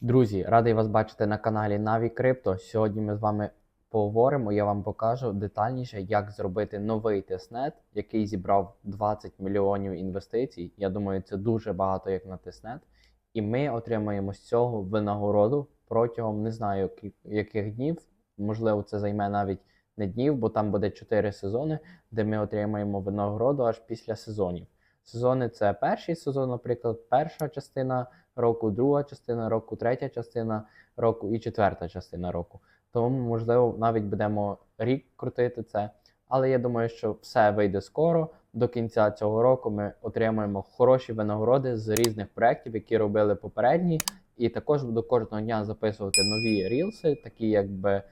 Друзі, радий вас бачити на каналі Navі Crypto. Сьогодні ми з вами поговоримо. Я вам покажу детальніше, як зробити новий тестнет, який зібрав 20 мільйонів інвестицій. Я думаю, це дуже багато як на тестнет. І ми отримаємо з цього винагороду протягом не знаю яких днів. Можливо, це займе навіть не днів, бо там буде 4 сезони, де ми отримаємо винагороду аж після сезонів. Сезони це перший сезон, наприклад, перша частина року, друга частина року, третя частина року і четверта частина року. Тому, можливо, навіть будемо рік крутити це. Але я думаю, що все вийде скоро. До кінця цього року ми отримаємо хороші винагороди з різних проєктів, які робили попередні. І також буду кожного дня записувати нові рілси, такі якби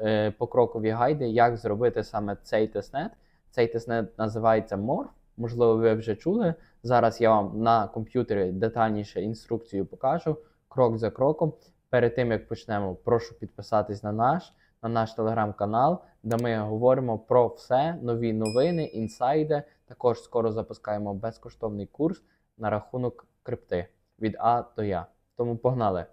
е, покрокові гайди, як зробити саме цей тестнет. Цей тестнет називається Morph. Можливо, ви вже чули. Зараз я вам на комп'ютері детальніше інструкцію покажу крок за кроком. Перед тим як почнемо, прошу підписатись на наш на наш телеграм-канал, де ми говоримо про все, нові новини, інсайди. Також скоро запускаємо безкоштовний курс на рахунок крипти від А до Я. Тому погнали.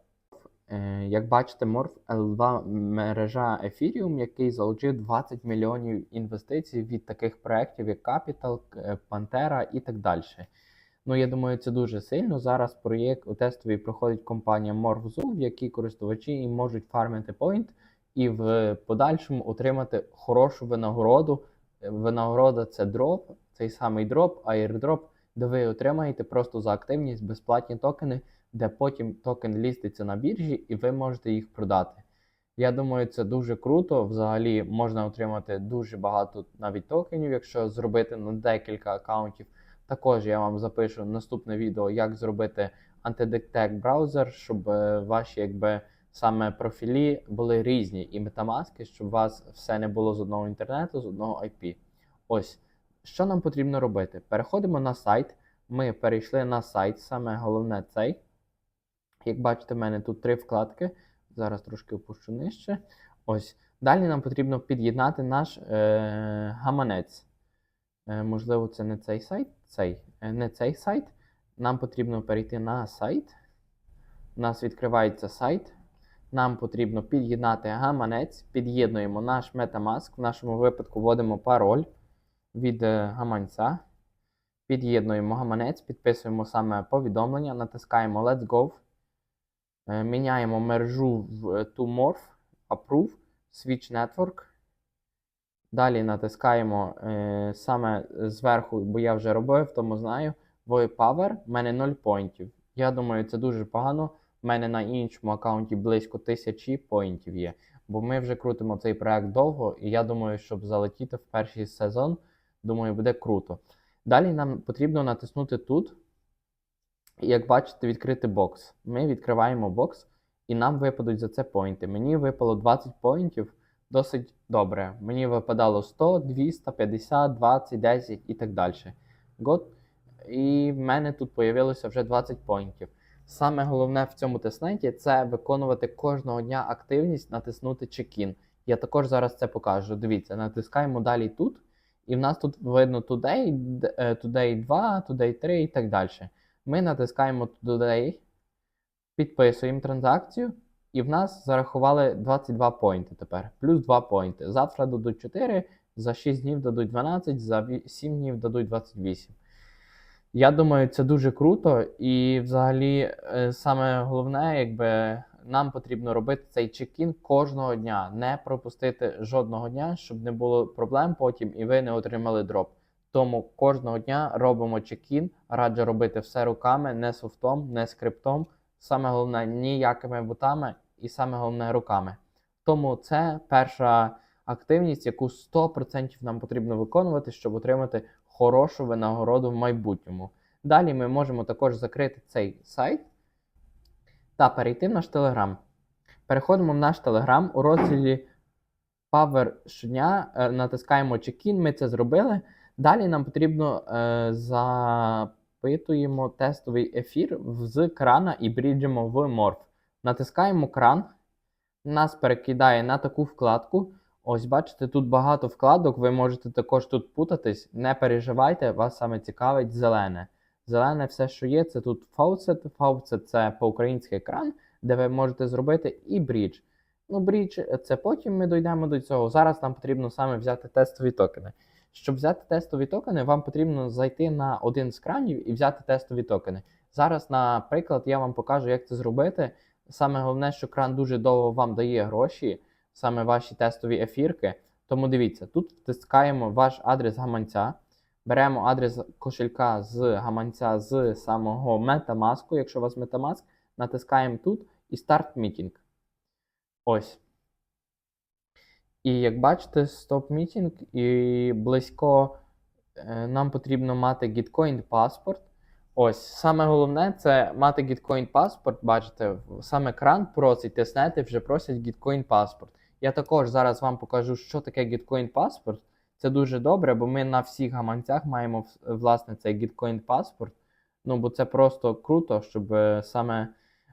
Е, Як бачите, Morph L2 мережа Ethereum, який залучив 20 мільйонів інвестицій від таких проєктів, як Capital, е, Pantera і так далі. Ну, я думаю, це дуже сильно. Зараз проєкт у тестовій проходить компанія MorphZoo, в якій користувачі можуть фармити point і в подальшому отримати хорошу винагороду. Е, Винагорода це дроп, цей самий дроп, airdrop, де ви отримаєте просто за активність безплатні токени, де потім токен ліститься на біржі, і ви можете їх продати. Я думаю, це дуже круто. Взагалі можна отримати дуже багато навіть токенів, якщо зробити на декілька аккаунтів. Також я вам запишу наступне відео, як зробити антидетект браузер, щоб е, ваші якби саме профілі були різні і метамаски, щоб у вас все не було з одного інтернету, з одного IP. Ось що нам потрібно робити? Переходимо на сайт. Ми перейшли на сайт, саме головне цей. Як бачите, в мене тут три вкладки. Зараз трошки опущу нижче. Ось. Далі нам потрібно під'єднати наш е, гаманець. Е, можливо, це не цей сайт, цей, е, не цей сайт. Нам потрібно перейти на сайт. У нас відкривається сайт. Нам потрібно під'єднати гаманець. Під'єднуємо наш Metamask. В нашому випадку вводимо пароль від е, гаманця. Під'єднуємо гаманець, підписуємо саме повідомлення, натискаємо Let's Go. Е, Міняємо мережу в е, to Morph, Approve, Switch Network. Далі натискаємо е, саме зверху, бо я вже робив, тому знаю. Power, в мене 0 поінтів. Я думаю, це дуже погано. У мене на іншому аккаунті близько тисячі поінтів є. Бо ми вже крутимо цей проект довго, і я думаю, щоб залетіти в перший сезон, думаю, буде круто. Далі нам потрібно натиснути тут. Як бачите, відкрити бокс. Ми відкриваємо бокс, і нам випадуть за це поінти. Мені випало 20 поінтів досить добре. Мені випадало 100, 200, 50, 20, 10 і так далі. Год. І в мене тут появилося вже 20 поінтів. Саме головне в цьому тестнеті це виконувати кожного дня активність, натиснути чекін. Я також зараз це покажу. Дивіться, натискаємо далі тут, і в нас тут видно Today, е, Today 2, Today 3 і так далі. Ми натискаємо Today, підписуємо транзакцію, і в нас зарахували 22 поінти тепер, плюс 2 поінти. Завтра дадуть 4, за 6 днів дадуть 12, за 7 днів дадуть 28. Я думаю, це дуже круто, і взагалі е, саме головне, якби нам потрібно робити цей чекін кожного дня, не пропустити жодного дня, щоб не було проблем потім і ви не отримали дроп. Тому кожного дня робимо чекін, раджу робити все руками, не софтом, не скриптом. Саме головне ніякими ботами і саме головне руками. Тому це перша активність, яку 100% нам потрібно виконувати, щоб отримати хорошу винагороду в майбутньому. Далі ми можемо також закрити цей сайт та перейти в наш Telegram. Переходимо в наш Telegram у розділі Power щодня, е, натискаємо чекін, ми це зробили. Далі нам потрібно е, запитуємо тестовий ефір з крана і бріджимо в Morph. Натискаємо кран, нас перекидає на таку вкладку. Ось бачите, тут багато вкладок, ви можете також тут путатись. Не переживайте, вас саме цікавить зелене. Зелене все, що є, це тут Faucet. Faucet – це по-українськи екран, де ви можете зробити і брідж. Ну, брідж це потім ми дійдемо до цього. Зараз нам потрібно саме взяти тестові токени. Щоб взяти тестові токени, вам потрібно зайти на один з кранів і взяти тестові токени. Зараз, наприклад, я вам покажу, як це зробити. Саме головне, що кран дуже довго вам дає гроші, саме ваші тестові ефірки. Тому дивіться, тут втискаємо ваш адрес гаманця, беремо адрес кошелька з гаманця з самого Metamask, якщо у вас Metamask, натискаємо тут і Start Meeting. Ось. І як бачите, стоп мітінг і близько е, нам потрібно мати Gitcoin паспорт. Ось, саме головне це мати Gitcoin паспорт. Бачите, саме кран просить, тиснети вже просять Gitcoin паспорт. Я також зараз вам покажу, що таке Gitcoin паспорт. Це дуже добре, бо ми на всіх гаманцях маємо власне цей Gitcoin паспорт. Ну, бо це просто круто, щоб е, саме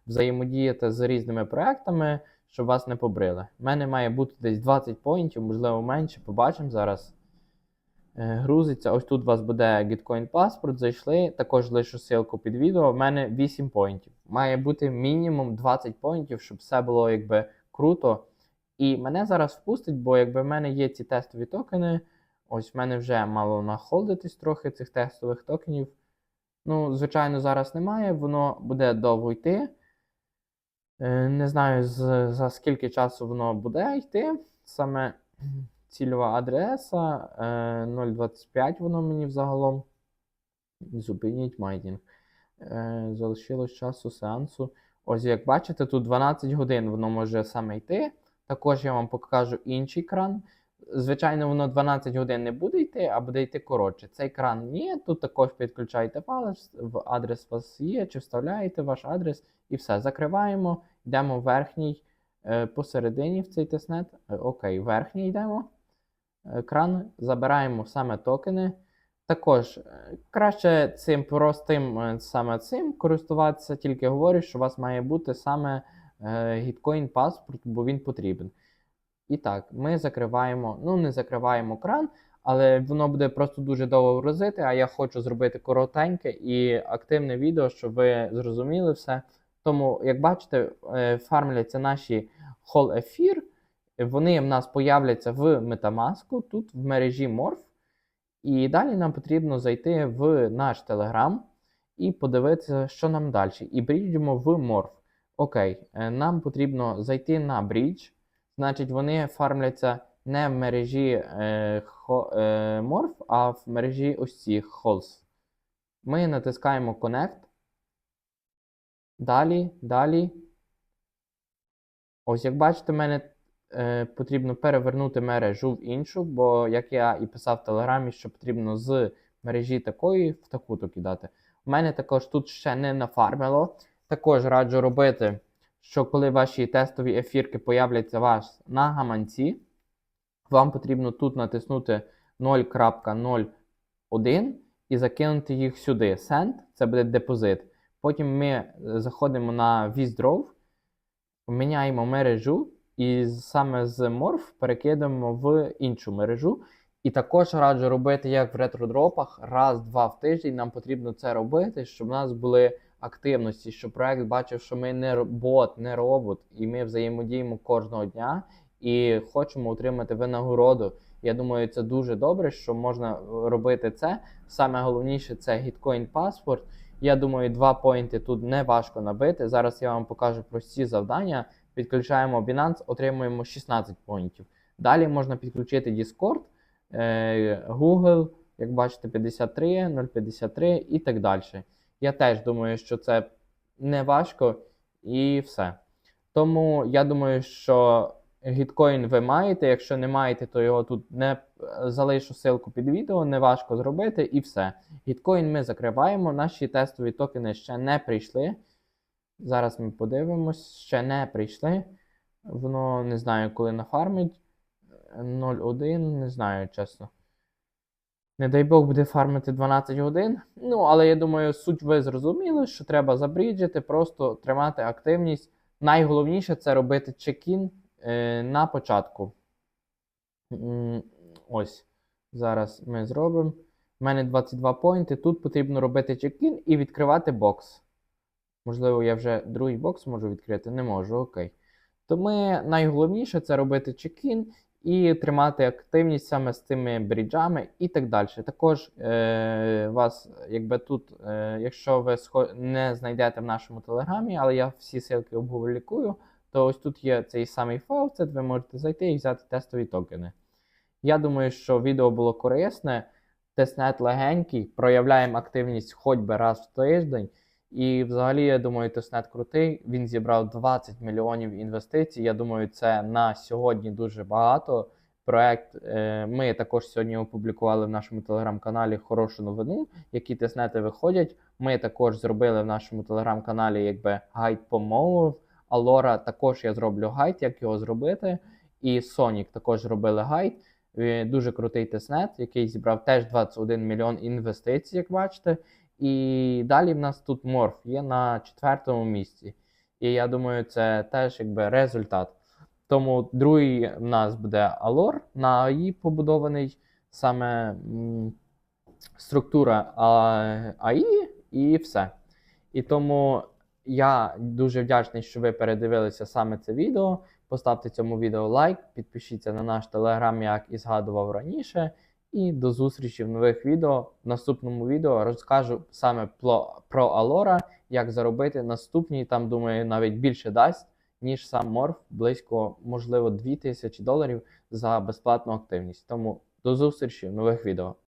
взаємодіяти з різними проектами, щоб вас не побрили. У мене має бути десь 20 поінтів, можливо, менше. Побачимо зараз. Е, Грузиться. Ось тут у вас буде Gitcoin паспорт. Зайшли. Також лишу ссылку під відео. У мене 8 поінтів. Має бути мінімум 20 поінтів, щоб все було якби круто. І мене зараз впустить, бо якби в мене є ці тестові токени. Ось в мене вже мало нахолдитись трохи цих тестових токенів. Ну, звичайно, зараз немає, воно буде довго йти. Е, Не знаю, за скільки часу воно буде йти. Саме цільова адреса е, 0.25 воно мені взагалом. Зупиніть майнінг. Е, Залишилось часу сеансу. Ось як бачите, тут 12 годин воно може саме йти. Також я вам покажу інший кран. Звичайно, воно 12 годин не буде йти, а буде йти коротше. Цей кран ні. Тут також підключаєте палець, в адрес у вас є, чи вставляєте ваш адрес і все. Закриваємо, йдемо верхній е, посередині в цей тестнет. Е, Окей, верхній йдемо. Кран, забираємо саме токени. Також е, краще цим простим саме цим користуватися, тільки говорю, що у вас має бути саме Gitcoin паспорт, бо він потрібен. І так, ми закриваємо, ну не закриваємо кран, але воно буде просто дуже довго грузити, а я хочу зробити коротеньке і активне відео, щоб ви зрозуміли все. Тому, як бачите, е, фармляться наші Hall ефір. Вони в нас появляться в Metamask, тут в мережі Morph. І далі нам потрібно зайти в наш Telegram і подивитися, що нам далі. І бріджимо в Morph. Окей, е, нам потрібно зайти на брідж. Значить, вони фармляться не в мережі е, хо, е, Morph, а в мережі ось Halls. Ми натискаємо Connect. Далі, далі. Ось, як бачите, мене е, потрібно перевернути мережу в іншу, бо, як я і писав в Телеграмі, що потрібно з мережі такої в таку-то кидати. У мене також тут ще не нафармило. Також раджу робити, що коли ваші тестові ефірки появляться вас на гаманці, вам потрібно тут натиснути 0.01 і закинути їх сюди. Send це буде депозит. Потім ми е, заходимо на Withdraw, міняємо мережу і саме з Morph перекидаємо в іншу мережу. І також раджу робити, як в ретродропах, раз-два в тиждень нам потрібно це робити, щоб у нас були активності, щоб проект бачив, що ми не бот, не робот, і ми взаємодіємо кожного дня і хочемо отримати винагороду. Я думаю, це дуже добре, що можна е, робити це. Саме головніше це Gitcoin паспорт. Я думаю, два поінти тут не важко набити. Зараз я вам покажу прості завдання. Підключаємо Binance, отримуємо 16 поінтів. Далі можна підключити Discord, е, Google, як бачите, 53, 0,53 і так далі. Я теж думаю, що це не важко і все. Тому я думаю, що гіткоін ви маєте. Якщо не маєте, то його тут не залишу ссылку під відео, не важко зробити і все. Гіткоін ми закриваємо. Наші тестові токени ще не прийшли. Зараз ми подивимось, ще не прийшли. Воно не знаю, коли нафармить. 0,1, не знаю, чесно. Не дай Бог буде фармити 12 годин. Ну, але я думаю, суть ви зрозуміли, що треба забріджити, просто тримати активність. Найголовніше це робити чекін е, на початку. Ось. Зараз ми зробимо. У мене 22 поінти. Тут потрібно робити чекін і відкривати бокс. Можливо, я вже другий бокс можу відкрити, не можу, окей. То ми найголовніше це робити чекін і тримати активність саме з цими бріджами і так далі. Також е, вас, якби тут, е, якщо ви не знайдете в нашому телеграмі, але я всі ссылки опублікую, то ось тут є цей самий фауцет, ви можете зайти і взяти тестові токени. Я думаю, що відео було корисне, тестнет легенький, проявляємо активність хоч би раз в тиждень. І взагалі, я думаю, тестнет крутий. Він зібрав 20 мільйонів інвестицій. Я думаю, це на сьогодні дуже багато. Проект е, ми також сьогодні опублікували в нашому телеграм-каналі хорошу новину, які тестнети виходять. Ми також зробили в нашому телеграм-каналі якби гайд по. Алора також я зроблю гайд, як його зробити. І Sonic також робили гайд. Дуже крутий тестнет, який зібрав теж 21 мільйон інвестицій, як бачите. І далі в нас тут морф є на четвертому місці. І я думаю, це теж якби результат. Тому другий в нас буде Алор на АІ побудований саме структура АІ і все. І тому я дуже вдячний, що ви передивилися саме це відео. Поставте цьому відео лайк, підпишіться на наш телеграм, як і згадував раніше. І до зустрічі в нових відео. В наступному відео розкажу саме про, Алора, як заробити наступні, там, думаю, навіть більше дасть, ніж сам морф, близько, можливо, 2000 доларів за безплатну активність. Тому до зустрічі в нових відео.